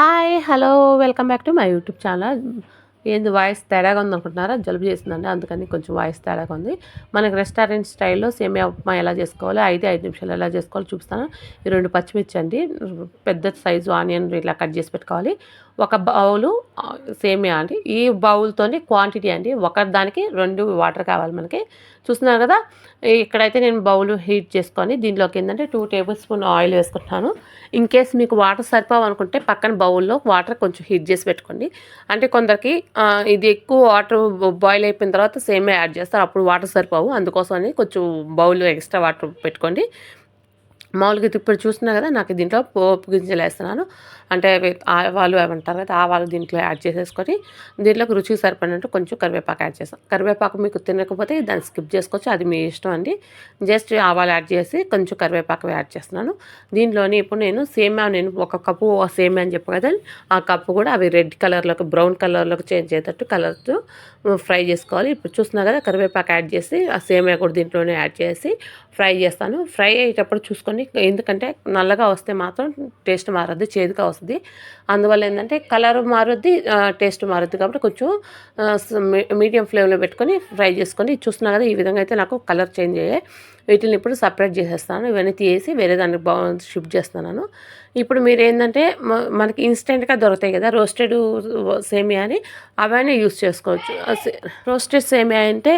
Hi hello welcome back to my YouTube channel. ఏంది voice తేడాగా ఉందనుకుంటున్నారా జలుబు చేసిందండి అందుకని కొంచెం వాయిస్ తేడాగా ఉంది. మనకి రెస్టారెంట్ స్టైల్లో సేమియా ఉప్మా ఎలా చేసుకోవాలో ఐదు ఐదు నిమిషాలు ఎలా చేసుకోవాలో చూపిస్తాను. ఈ రెండు పచ్చిమిర్చి అండి పెద్ద సైజు ఆనియన్ ఇట్లా కట్ చేసి పెట్టుకోవాలి. ఒక బౌలు సేమియా అండి. ఈ బౌల్తోనే క్వాంటిటీ అండి. ఒక దానికి రెండు వాటర్ కావాలి మనకి. చూస్తున్నారు కదా ఇక్కడైతే నేను బౌల్ హీట్ చేసుకొని దీంట్లోకి ఏంటంటే టూ టేబుల్ స్పూన్ ఆయిల్ వేసుకుంటున్నాను. ఇన్ కేస్ మీకు వాటర్ సరిపోవనుకుంటే పక్కన బౌల్లో వాటర్ కొంచెం హీట్ చేసి పెట్టుకోండి. అంటే కొందరికి ఇది ఎక్కువ వాటర్ బాయిల్ అయిపోయిన తర్వాత సేమే యాడ్ చేస్తారు. అప్పుడు వాటర్ సరిపోవు. అందుకోసమని కొంచెం బౌల్ ఎక్స్ట్రా వాటర్ పెట్టుకోండి. మామూలుగా ఇప్పుడు చూస్తున్నా కదా నాకు దీంట్లో పోపు గింజలు వేస్తున్నాను. అంటే ఆవాలు ఏమంటారు కదా ఆవాలు దీంట్లో యాడ్ చేసేసుకొని దీంట్లోకి రుచికి సరిపడినట్టు కొంచెం కరివేపాకు యాడ్ చేస్తాం కరివేపాకు మీకు తినకపోతే దాన్ని స్కిప్ చేసుకోవచ్చు అది మీ ఇష్టం అండి. జస్ట్ ఆవాలు యాడ్ చేసి కొంచెం కరివేపాకు యాడ్ చేస్తున్నాను. దీంట్లోని ఇప్పుడు నేను సేమ్యా నేను ఒక కప్పు సేమ్యా అని చెప్పు కదా ఆ కప్పు కూడా అవి రెడ్ కలర్లోకి బ్రౌన్ కలర్లోకి చేంజ్ అయ్యేటట్టు కలర్తో ఫ్రై చేసుకోవాలి. ఇప్పుడు చూస్తున్నా కదా కరివేపాకు యాడ్ చేసి ఆ సేమ్యా కూడా దీంట్లోనే యాడ్ చేసి ఫ్రై చేస్తాను. ఫ్రై అయ్యేటప్పుడు చూసుకొని ఎందుకంటే నల్లగా వస్తే మాత్రం టేస్ట్ మారద్దు చేదుగా వస్తుంది. అందువల్ల ఏంటంటే కలర్ మారుద్ది టేస్ట్ మారుద్ది కాబట్టి కొంచెం మీడియం ఫ్లేమ్లో పెట్టుకొని ఫ్రై చేసుకొని చూస్తున్నా కదా ఈ విధంగా అయితే నాకు కలర్ చేంజ్ అయ్యాయి. వీటిని ఇప్పుడు సపరేట్ చేసేస్తాను. ఇవన్నీ తీసి వేరే దానికి బాగుంది షిఫ్ట్ చేస్తున్నాను. ఇప్పుడు మీరు ఏంటంటే మనకి ఇన్స్టెంట్గా దొరుకుతాయి కదా రోస్టెడ్ సేమియా అని అవన్నీ యూస్ చేసుకోవచ్చు. రోస్టెడ్ సేమియా అంటే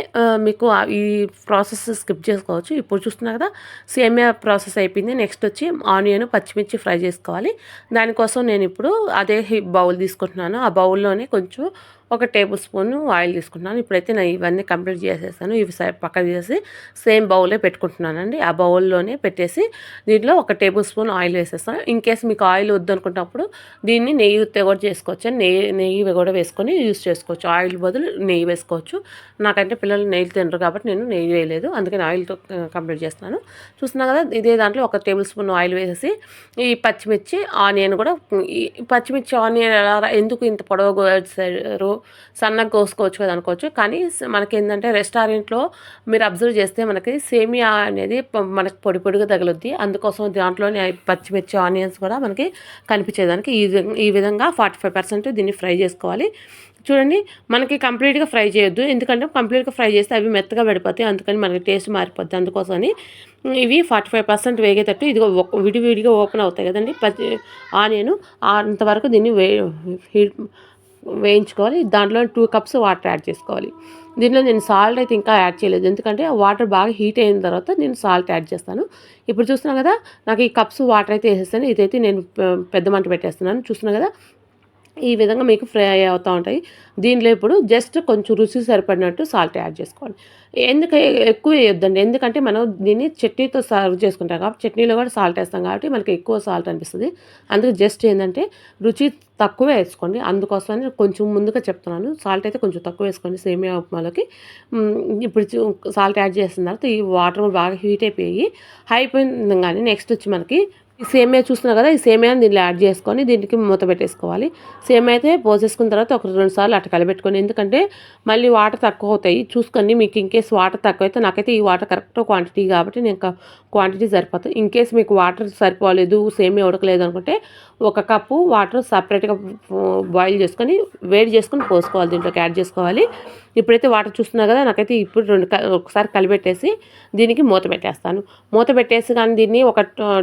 మీకు ఈ ప్రాసెస్ స్కిప్ చేసుకోవచ్చు. ఇప్పుడు చూస్తున్నా కదా సేమియా ప్రాసెస్ అయిపోయింది. నెక్స్ట్ వచ్చి ఆనియన్ పచ్చిమిర్చి ఫ్రై చేసుకోవాలి. దానికోసం నేను ఇప్పుడు అదే బౌల్ తీసుకుంటున్నాను. ఆ బౌల్లోనే కొంచెం ఒక టేబుల్ స్పూన్ ఆయిల్ తీసుకుంటున్నాను. ఇప్పుడైతే నేను ఇవన్నీ కంప్లీట్ చేసేసాను. ఇవి పక్క చేసి సేమ్ బౌలే పెట్టుకుంటున్నానండి. ఆ బౌల్లోనే పెట్టేసి దీంట్లో ఒక టేబుల్ స్పూన్ ఆయిల్ వేసేస్తాను. ఇన్ కేస్ మీకు ఆయిల్ వద్దనుకున్నప్పుడు దీన్ని నెయ్యి కూడా చేసుకోవచ్చు. నెయ్యి నెయ్యి కూడా వేసుకొని యూస్ చేసుకోవచ్చు. ఆయిల్ బదులు నెయ్యి వేసుకోవచ్చు. నాకంటే పిల్లలు నెయ్యి తినరు కాబట్టి నేను నెయ్యి వేయలేదు. అందుకని ఆయిల్తో కంప్లీట్ చేస్తున్నాను. చూస్తున్నా కదా ఇదే దాంట్లో ఒక టేబుల్ స్పూన్ ఆయిల్ వేసేసి ఈ పచ్చిమిర్చి ఆనియన్ కూడా ఈ పచ్చిమిర్చి ఆనియన్ ఎలా ఎందుకు ఇంత పొడవు సన్నగా కోసుకోవచ్చు కదా అనుకోవచ్చు. కానీ మనకి ఏంటంటే రెస్టారెంట్లో మీరు అబ్జర్వ్ చేస్తే మనకి సేమియా అనేది మనకి పొడి పొడిగా తగులుద్ది. అందుకోసం దాంట్లోనే పచ్చిమిర్చి ఆనియన్స్ కూడా మనకి కనిపించేదానికి ఈ ఈ విధంగా ఫార్టీ ఫైవ్ పర్సెంట్ దీన్ని ఫ్రై చేసుకోవాలి. చూడండి మనకి కంప్లీట్గా ఫ్రై చేయొద్దు. ఎందుకంటే కంప్లీట్గా ఫ్రై చేస్తే అవి మెత్తగా పడిపోతాయి. అందుకని మనకి టేస్ట్ మారిపోద్ది. అందుకోసమని ఇవి ఫార్టీ ఫైవ్ పర్సెంట్ వేగేటట్టు ఇది విడివిడిగా ఓపెన్ అవుతాయి కదండి. పచ్చి ఆనియన్ అంతవరకు దీన్ని వే వేయించుకోవాలి. దాంట్లో టూ కప్స్ వాటర్ యాడ్ చేసుకోవాలి. దీనిలో నేను సాల్ట్ అయితే ఇంకా యాడ్ చేయలేదు. ఎందుకంటే వాటర్ బాగా హీట్ అయిన తర్వాత నేను సాల్ట్ యాడ్ చేస్తాను. ఇప్పుడు చూస్తున్నాను కదా నాకు ఈ కప్స్ వాటర్ అయితే వేసేస్తాను. ఇదైతే నేను పెద్ద మంట పెట్టేస్తున్నాను. చూస్తున్నాను కదా ఈ విధంగా మీకు ఫ్రై అవుతూ ఉంటాయి. దీనిలో ఇప్పుడు జస్ట్ కొంచెం రుచి సరిపడినట్టు సాల్ట్ యాడ్ చేసుకోండి ఎందుకు ఎక్కువ వేయొద్దండి. ఎందుకంటే మనం దీన్ని చట్నీతో సర్వ్ చేసుకుంటాం కాబట్టి చట్నీలో కూడా సాల్ట్ వేస్తాం కాబట్టి మనకి ఎక్కువ సాల్ట్ అనిపిస్తుంది. అందుకు జస్ట్ ఏంటంటే రుచి తక్కువ వేసుకోండి. అందుకోసమని కొంచెం ముందుగా చెప్తున్నాను. సాల్ట్ అయితే కొంచెం తక్కువ వేసుకోండి. సేమియా ఉప్మాలోకి. ఇప్పుడు సాల్ట్ యాడ్ చేసిన తర్వాత ఈ వాటర్ బాగా హీట్ అయిపోయి అయిపోయింది కానీ నెక్స్ట్ వచ్చి మనకి ఈ సేమియా చూస్తున్నా కదా ఈ సేమియాని దీంట్లో యాడ్ చేసుకొని దీనికి మూత పెట్టేసుకోవాలి. సేమియా అయితే పోసేసుకున్న తర్వాత ఒక రెండు సార్లు అట్ట కలిపెట్టుకొని ఎందుకంటే మళ్ళీ వాటర్ తక్కువ అవుతాయి. చూసుకొని మీకు ఇన్కేస్ వాటర్ తక్కువ అయితే నాకైతే ఈ వాటర్ కరెక్ట్ క్వాంటిటీ కాబట్టి నేను క్వాంటిటీ సరిపోతుంది. ఇన్కేస్ మీకు వాటర్ సరిపోలేదు సేమియా ఉడకలేదు అనుకుంటే ఒక కప్పు వాటర్ సపరేట్గా బాయిల్ చేసుకొని వేడి చేసుకొని పోసుకోవాలి. దీంట్లోకి యాడ్ చేసుకోవాలి. ఇప్పుడైతే వాటర్ చూస్తున్నా కదా నాకైతే ఇప్పుడు రెండు ఒకసారి కలిపెట్టేసి దీనికి మూత పెట్టేస్తాను. మూత పెట్టేసి కానీ దీన్ని ఒక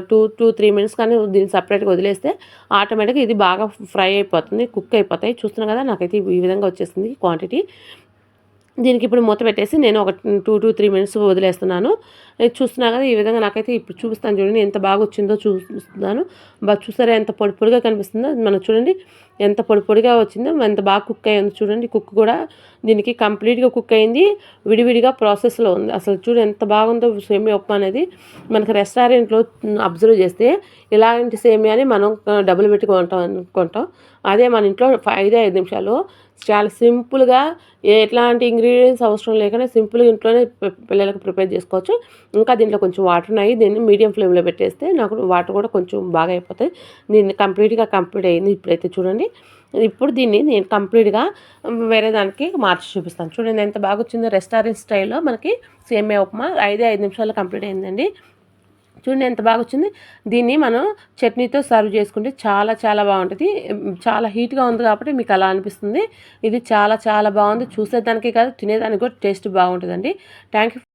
టూ టూ త్రీ మినిట్స్ కానీ దీన్ని సపరేట్గా వదిలేస్తే ఆటోమేటిక్గా ఇది బాగా ఫ్రై అయిపోతుంది కుక్ అయిపోతాయి. చూస్తున్నాం కదా నాకైతే ఈ విధంగా వచ్చేసింది క్వాంటిటీ. దీనికి ఇప్పుడు మూత పెట్టేసి నేను ఒక టూ టూ త్రీ మినిట్స్ వదిలేస్తున్నాను. చూస్తున్నా కదా ఈ విధంగా నాకైతే ఇప్పుడు చూపిస్తాను చూడండి ఎంత బాగా వచ్చిందో చూస్తున్నాను. బాగా చూసారా ఎంత పొడి పొడిగా కనిపిస్తుందో. మనం చూడండి ఎంత పొడి పొడిగా వచ్చిందో ఎంత బాగా కుక్ అయ్యిందో చూడండి. కుక్ కూడా దీనికి కంప్లీట్గా కుక్ అయింది. విడివిడిగా ప్రాసెస్లో ఉంది. అసలు చూడు ఎంత బాగుందో సేమియా ఉప్మా అనేది. మనకి రెస్టారెంట్లో అబ్జర్వ్ చేస్తే ఇలాంటి సేమియాని మనం డబ్బులు పెట్టి కొంటాం అనుకుంటాం. అదే మన ఇంట్లో ఐదే ఐదు నిమిషాలు. చాలా సింపుల్గా ఎట్లాంటి ఇంగ్రీడియంట్స్ అవసరం లేకుండా సింపుల్గా ఇంట్లోనే పిల్లలకు ప్రిపేర్ చేసుకోవచ్చు. ఇంకా దీంట్లో కొంచెం వాటర్ ఉన్నాయి. దీన్ని మీడియం ఫ్లేమ్లో పెట్టేస్తే నాకు వాటర్ కూడా కొంచెం బాగా అయిపోతాయి. దీన్ని కంప్లీట్గా కంప్లీట్ అయ్యింది ఇప్పుడైతే చూడండి. ఇప్పుడు దీన్ని నేను కంప్లీట్గా వేరే దానికి మార్చి చూపిస్తాను. చూడండి ఎంత బాగా వచ్చిందో రెస్టారెంట్ స్టైల్లో మనకి సేమియా ఉప్మా ఐదే ఐదు నిమిషాల్లో కంప్లీట్ అయిందండి. చూడండి ఎంత బాగా వచ్చింది. దీన్ని మనం చట్నీతో సర్వ్ చేసుకుంటే చాలా చాలా బాగుంటుంది. చాలా హీట్గా ఉంది కాబట్టి మీకు అలా అనిపిస్తుంది. ఇది చాలా చాలా బాగుంది. చూసేదానికి కాదు తినేదానికి కూడా టేస్ట్ బాగుంటుందండి. Thank you